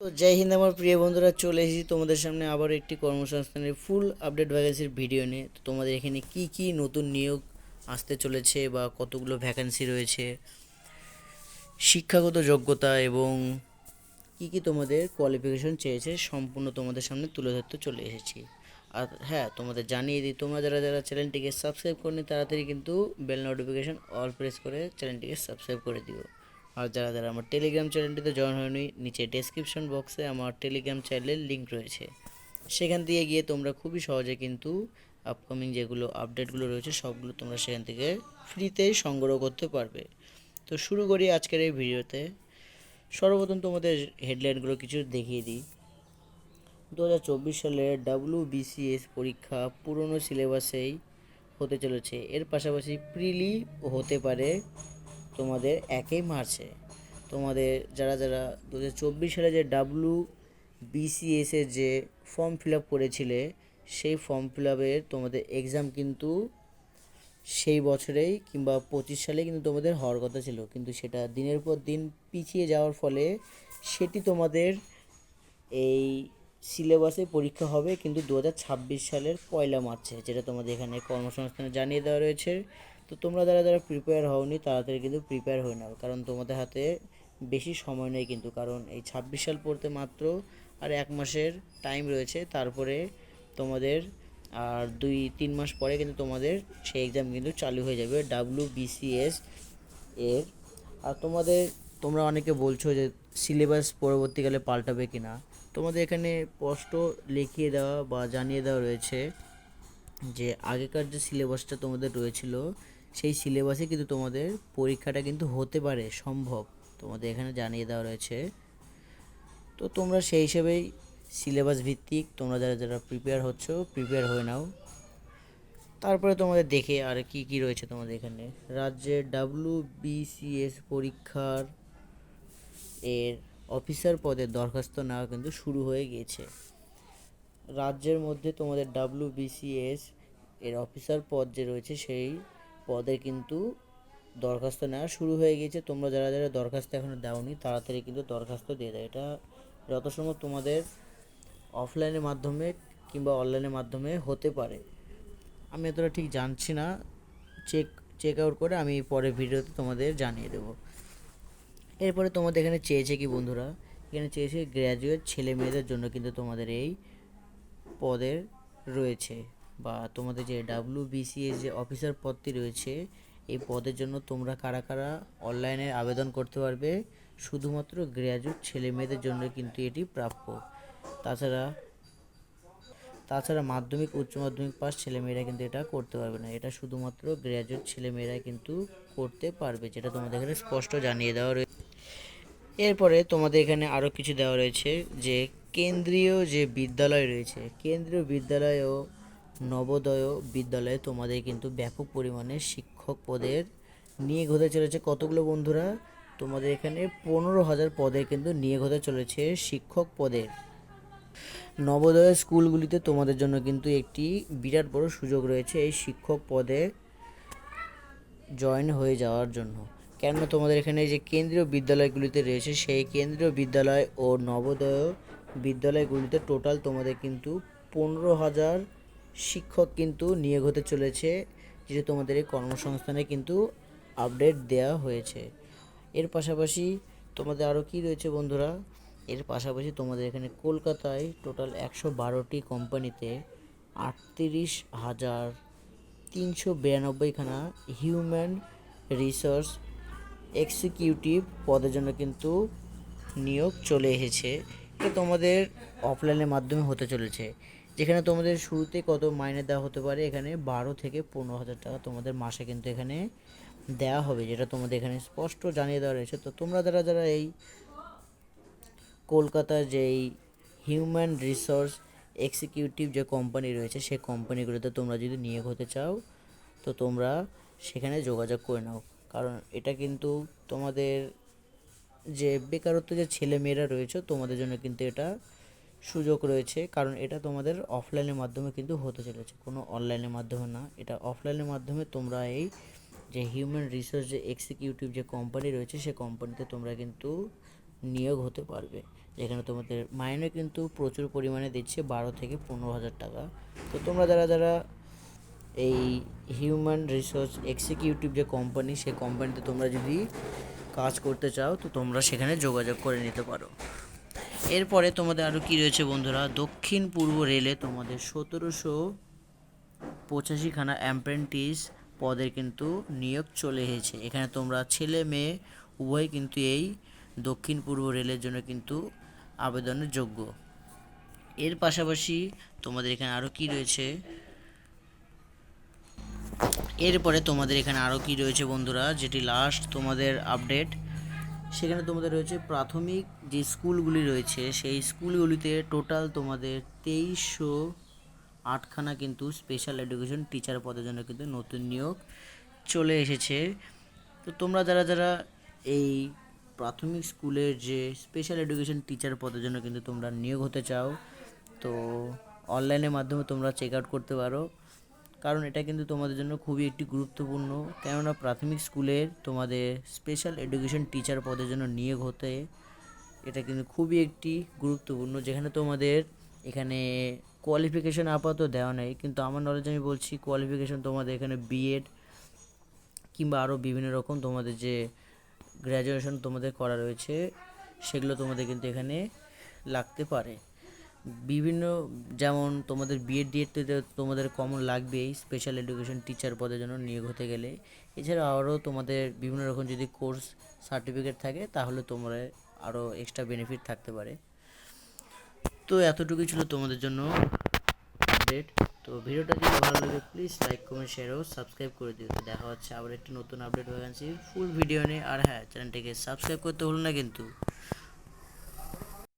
তো জয় হিন্দ আমার প্রিয় বন্ধুরা, চলে এসেছি তোমাদের সামনে আবার একটি কর্মসংস্থানের ফুল আপডেট ভ্যাকেন্সির ভিডিও নিয়ে। তো তোমাদের এখানে কি কি নতুন নিয়োগ আসতে চলেছে বা কতগুলো ভ্যাকেন্সি রয়েছে, শিক্ষাগত যোগ্যতা এবং কি কি তোমাদের কোয়ালিফিকেশন চেয়েছে সম্পূর্ণ তোমাদের সামনে তুলে ধরতে চলে এসেছি। আর হ্যাঁ তোমাদের জানিয়ে দিই, তোমরা যারা যারা চ্যানেলটিকে সাবস্ক্রাইব করনি, তাড়াতাড়ি কিন্তু বেল নোটিফিকেশন অল প্রেস করে চ্যানেলটিকে সাবস্ক্রাইব করে দিও। আর যারা যারা আমার টেলিগ্রাম চ্যানেলটিতে জয়েন হয়নি, নিচে ডেসক্রিপশন বক্সে আমার টেলিগ্রাম চ্যানেলের লিঙ্ক রয়েছে। সেখান থেকে গিয়ে তোমরা খুবই সহজে কিন্তু আপকামিং যেগুলো আপডেটগুলো রয়েছে, সবগুলো তোমরা সেখান থেকে ফ্রিতেই সংগ্রহ করতে পারবে। তো শুরু করি আজকের এই ভিডিওতে। সর্বপ্রথম তোমাদের হেডলাইনগুলো কিছু দেখিয়ে দিই। দু হাজার চব্বিশ সালে ডাব্লিউ বিসিএস পরীক্ষা পুরনো সিলেবাসেই হতে চলেছে। এর পাশাপাশি প্রিলি হতে পারে। তোমাদের একই মার্চে তোমাদের যারা যারা দু হাজার চব্বিশ সালে যে ডাব্লিউ বিসিএসের যে ফর্ম ফিল আপ করেছিলে, সেই ফর্ম ফিল আপের তোমাদের এক্সাম কিন্তু সেই বছরেই কিংবা পঁচিশ সালে কিন্তু তোমাদের হওয়ার কথা ছিল। কিন্তু সেটা দিনের পর দিন পিছিয়ে যাওয়ার ফলে সেটি তোমাদের এই সিলেবাসে পরীক্ষা হবে, কিন্তু দু হাজার ছাব্বিশ সালের পয়লা মার্চে, যেটা তোমাদের এখানে কর্মসংস্থানে জানিয়ে দেওয়া রয়েছে। তো তোমরা যারা যারা প্রিপেয়ার হওনি, তাড়াতাড়ি কিন্তু প্রিপেয়ার হয়ে নাও। কারণ তোমাদের হাতে বেশি সময় নেই কিন্তু। কারণ এই ছাব্বিশ সাল পড়তে মাত্র আর এক মাসের টাইম রয়েছে। তারপরে তোমাদের আর দুই, তিন মাস পরে কিন্তু তোমাদের সেই এক্সাম কিন্তু চালু হয়ে যাবে। ডাব্লিউ বিসিএস এর। আর তোমাদের, তোমরা অনেকে বলছো যে সিলেবাস পরবর্তীকালে পাল্টাবে কি না তোমাদের এখানে স্পষ্ট লিখিয়ে দেওয়া বা জানিয়ে দেওয়া রয়েছে যে আগেকার যে সিলেবাসটা তোমাদের রয়েছিল সেই সিলেবাসে কিন্তু তোমাদের পরীক্ষাটা কিন্তু হতে পারে, সম্ভব। তোমাদের এখানে জানিয়ে দেওয়া রয়েছে। তো তোমরা সেই হিসেবেই সিলেবাস ভিত্তিক তোমরা যারা যারা প্রিপেয়ার হচ্ছ প্রিপেয়ার হয়ে নাও। তারপরে তোমাদের দেখে আর কি কি রয়েছে তোমাদের এখানে। রাজ্যের ডাব্লিউ বিসিএস পরীক্ষার এর অফিসার পদে দরখাস্ত নেওয়া কিন্তু শুরু হয়ে গিয়েছে। রাজ্যের মধ্যে তোমাদের ডাব্লিউ বিসিএস এর অফিসার পদ যে রয়েছে সেই পদে কিন্তু দরখাস্ত নেওয়া শুরু হয়ে গিয়েছে। তোমরা যারা যারা দরখাস্ত এখনও দাওনি, তাড়াতাড়ি কিন্তু দরখাস্ত দিয়ে দেয় এটা যত সম্ভব তোমাদের অফলাইনের মাধ্যমে কিংবা অনলাইনের মাধ্যমে হতে পারে। আমি এতটা ঠিক জানছি না। চেক চেক আউট করে আমি পরে ভিডিওতে তোমাদের জানিয়ে দেবো। এরপরে তোমাদের এখানে চেয়েছে কি বন্ধুরা? এখানে চেয়েছে গ্র্যাজুয়েট ছেলে মেয়েদের জন্য কিন্তু তোমাদের এই পদের রয়েছে। বা তোমাদের যে ডাব্লিউ বিসিএস যে অফিসার পদটি রয়েছে, এই পদের জন্য তোমরা কারা কারা অনলাইনে আবেদন করতে পারবে? শুধুমাত্র গ্র্যাজুয়েট ছেলে মেয়েদের জন্য কিন্তু এটি প্রাপ্য। তাছাড়া তাছাড়া মাধ্যমিক, উচ্চ মাধ্যমিক পাস ছেলেমেয়েরা কিন্তু এটা করতে পারবে না। এটা শুধুমাত্র গ্র্যাজুয়েট ছেলেমেয়েরা কিন্তু করতে পারবে, যেটা তোমাদের এখানে স্পষ্ট জানিয়ে দেওয়া রয়েছে এরপরে তোমাদের এখানে আরও কিছু দেওয়া রয়েছে যে, কেন্দ্রীয় যে বিদ্যালয় রয়েছে, কেন্দ্রীয় বিদ্যালয় ও নবোদয় বিদ্যালয়ে তোমাদের কিন্তু ব্যাপক পরিমাণে শিক্ষক পদের নিয়োগ হতে চলেছে। কতগুলো বন্ধুরা? তোমাদের এখানে পনেরো হাজার পদে কিন্তু নিয়োগ হতে চলেছে শিক্ষক পদের নবোদয় স্কুলগুলিতে তোমাদের জন্য কিন্তু একটি বিরাট বড় সুযোগ রয়েছে এই শিক্ষক পদে জয়েন হয়ে যাওয়ার জন্য। কেননা তোমাদের এখানে যে কেন্দ্রীয় বিদ্যালয়গুলিতে রয়েছে, সেই কেন্দ্রীয় বিদ্যালয় ও নবোদয় বিদ্যালয়গুলিতে টোটাল তোমাদের কিন্তু পনেরো হাজার শিক্ষক কিন্তু নিয়োগ হতে চলেছে যেটা তোমাদের এই কর্মসংস্থানে কিন্তু আপডেট দেওয়া হয়েছে। এর পাশাপাশি তোমাদের আরও কি রয়েছে বন্ধুরা? এর পাশাপাশি তোমাদের এখানে কলকাতায় টোটাল একশো বারোটি কোম্পানিতে আটত্রিশ হাজার তিনশো বিরানব্বইখানা হিউম্যান রিসোর্স এক্সিকিউটিভ পদের জন্য কিন্তু নিয়োগ চলে এসেছে। তোমাদের অফলাইনের মাধ্যমে হতে চলেছে। যেখানে তোমাদের শুরুতে কত মাইনে দেওয়া হতে পারে? এখানে বারো থেকে পনেরো হাজার টাকা তোমাদের মাসে কিন্তু এখানে দেওয়া হবে, যেটা তোমাদের এখানে স্পষ্ট জানিয়ে দেওয়া রয়েছে। তো তোমরা যারা যারা এই কলকাতার যেই হিউম্যান রিসোর্স এক্সিকিউটিভ যে কোম্পানি রয়েছে সেই কোম্পানিগুলোতে তোমরা যদি নিয়োগ হতে চাও, তো তোমরা সেখানে যোগাযোগ করে নাও। কারণ এটা কিন্তু তোমাদের যে বেকারত্ব যে ছেলে মেয়েরা রয়েছে, তোমাদের জন্য কিন্তু এটা সুযোগ রয়েছে, কারণ এটা তোমাদের অফলাইনের মাধ্যমে কিন্তু হতে চলেছে। কোনো অনলাইনের মাধ্যমে না, এটা অফলাইনের মাধ্যমে তোমরা এই যে হিউম্যান রিসোর্স যে এক্সিকিউটিভ যে কোম্পানি রয়েছে, সে কোম্পানিতে তোমরা কিন্তু নিয়োগ হতে পারবে। যেখানে তোমাদের মাইনে কিন্তু প্রচুর পরিমাণে দিচ্ছে, বারো থেকে পনেরো হাজার টাকা। তো তোমরা যারা যারা এই হিউম্যান রিসোর্স এক্সিকিউটিভ যে কোম্পানি সেই কোম্পানিতে তোমরা যদি কাজ করতে চাও, তো তোমরা সেখানে যোগাযোগ করে নিতে পারো। এরপরে তোমাদের আরও কী রয়েছে বন্ধুরা? দক্ষিণ পূর্ব রেলে তোমাদের সতেরোশো পঁচাশিখানা অ্যাপ্রেন্টিস পদের কিন্তু নিয়োগ চলে এসেছে। এখানে তোমরা ছেলে, মেয়ে, উভয় কিন্তু এই দক্ষিণ পূর্ব রেলের জন্য কিন্তু আবেদনের যোগ্য। এর পাশাপাশি তোমাদের এখানে আরও কি রয়েছে? এরপরে তোমাদের এখানে আরও কি রয়েছে বন্ধুরা? যেটি লাস্ট তোমাদের আপডেট সেখানে তোমাদের রয়েছে প্রাথমিক যে স্কুলগুলি রয়েছে, সেই স্কুলগুলিতে টোটাল তোমাদের তেইশশো আটখানা কিন্তু স্পেশাল এডুকেশন টিচার পদের জন্য কিন্তু নতুন নিয়োগ চলে এসেছে। তো তোমরা যারা যারা এই প্রাথমিক স্কুলের যে স্পেশাল এডুকেশন টিচার পদের জন্য কিন্তু তোমরা নিয়োগ হতে চাও, তো অনলাইনের মাধ্যমে তোমরা চেক আউট করতে পারো। কারণ এটা কিন্তু তোমাদের জন্য খুবই একটি গুরুত্বপূর্ণ। কেননা প্রাথমিক স্কুলের তোমাদের স্পেশাল এডুকেশন টিচার পদের জন্য নিয়োগ হতে এটা কিন্তু খুবই একটি গুরুত্বপূর্ণ। যেখানে তোমাদের এখানে কোয়ালিফিকেশন আপাতত দেওয়া নেই, কিন্তু আমার নলেজ আমি বলছি কোয়ালিফিকেশান তোমাদের এখানে বিএড কিংবা আরও বিভিন্ন রকম তোমাদের যে গ্র্যাজুয়েশন তোমাদের করা রয়েছে, সেগুলো তোমাদের কিন্তু এখানে লাগতে পারে। বিভিন্ন, যেমন তোমাদের বিএড ডিএড তোমাদের কমন লাগবেই স্পেশাল এডুকেশন টিচার পদের জন্য নিয়োগ হতে গেলে। এছাড়া আরও তোমাদের বিভিন্ন রকম যদি কোর্স সার্টিফিকেট থাকে, তাহলে তোমরা আরও এক্সট্রা বেনিফিট থাকতে পারে। তো এতটুকুই ছিল তোমাদের জন্য আপডেট তো ভিডিওটা যদি ভালো লাগে প্লিজ লাইক কমেন্ট শেয়ার ও সাবস্ক্রাইব করে দিও। দেখা হচ্ছে আবার একটি নতুন আপডেট ভ্যাকান্সি ফুল ভিডিও নিয়ে। আর হ্যাঁ চ্যানেলটিকে সাবস্ক্রাইব করতে হলো না কিন্তু।